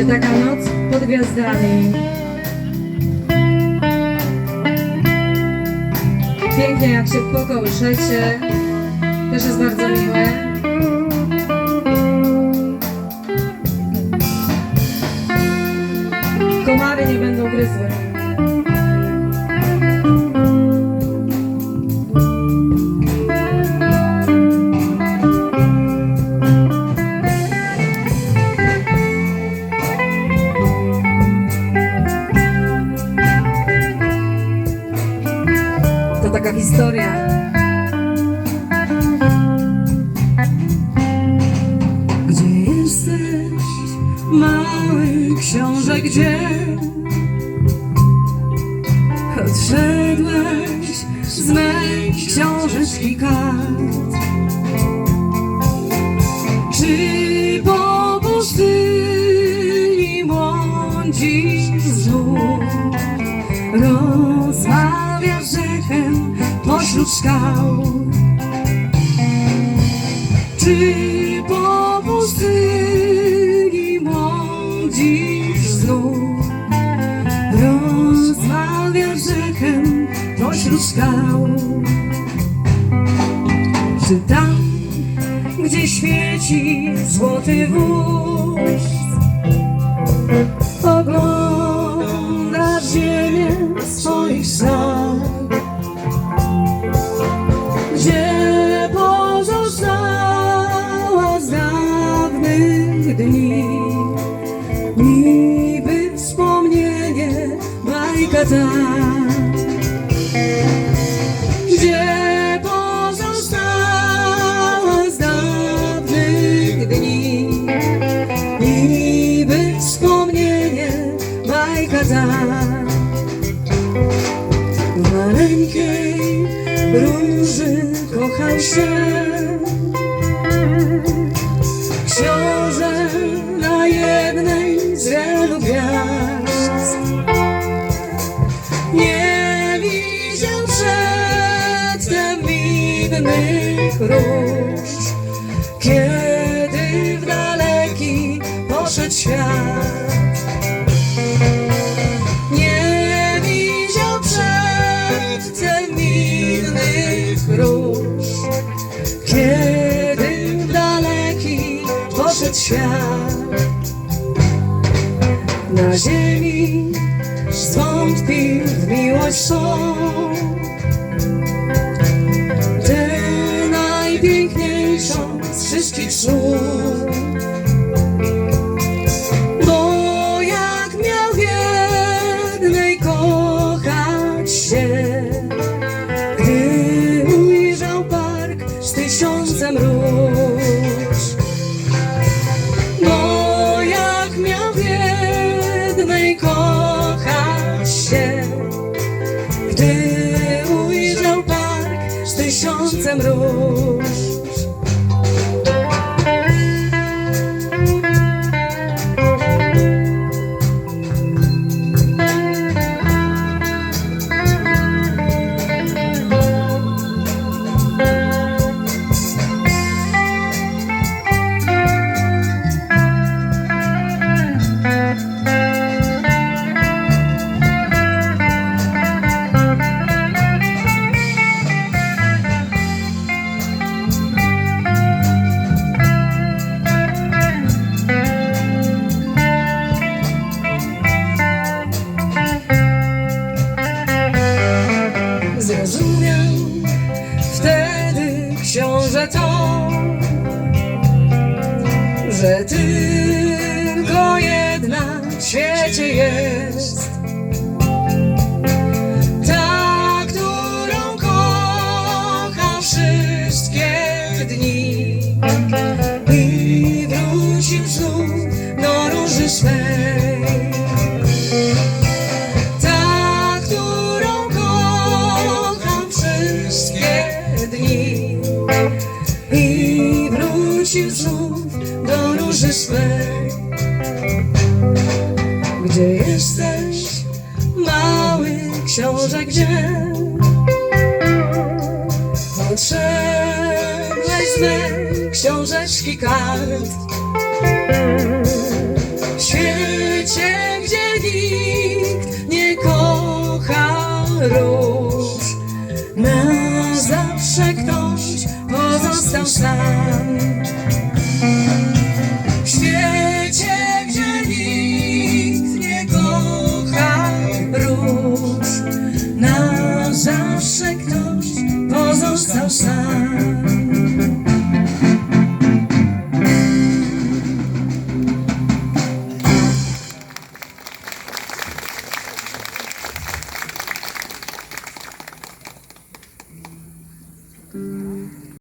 Taka noc pod gwiazdami. Pięknie jak się pokołyszecie. Też jest bardzo miłe. Historia. Gdzie jesteś, mały książę, gdzie odszedłeś z mej książeczki kart? Czy po pustyni błądzisz znów? Rozmawiasz echem pośród skał? Czy po pustyni błądzisz znów? Rozmawiasz z pośród skał? Czy tam, gdzie świeci złoty wóz? Oglądasz ziemię swoich snach ta, gdzie pozostała z dawnych dni. Niby wspomnienie bajka ta. Maleńkiej róży kochał się róż Kiedy w daleki poszedł świat nie widział przedtem innych róż, kiedy w daleki poszedł świat. Na ziemi zwątpił w miłość wszystkich słów. Bo jak miał w jednej kochać się, gdy ujrzał park z tysiącem róż. Bo jak miał w jednej kochać się, gdy ujrzał park z tysiącem róż. W świecie jest. Ta, którą kocha wszystkie dni i wrócił znów do róży swej. Ta, którą kocham wszystkie dni i wrócił znów do róży swej. Gdzie jesteś, mały książę, gdzie? Odszedłeś z mej książeczki kart świecie, gdzie nikt nie kocha róż. Na zawsze ktoś pozostał sam.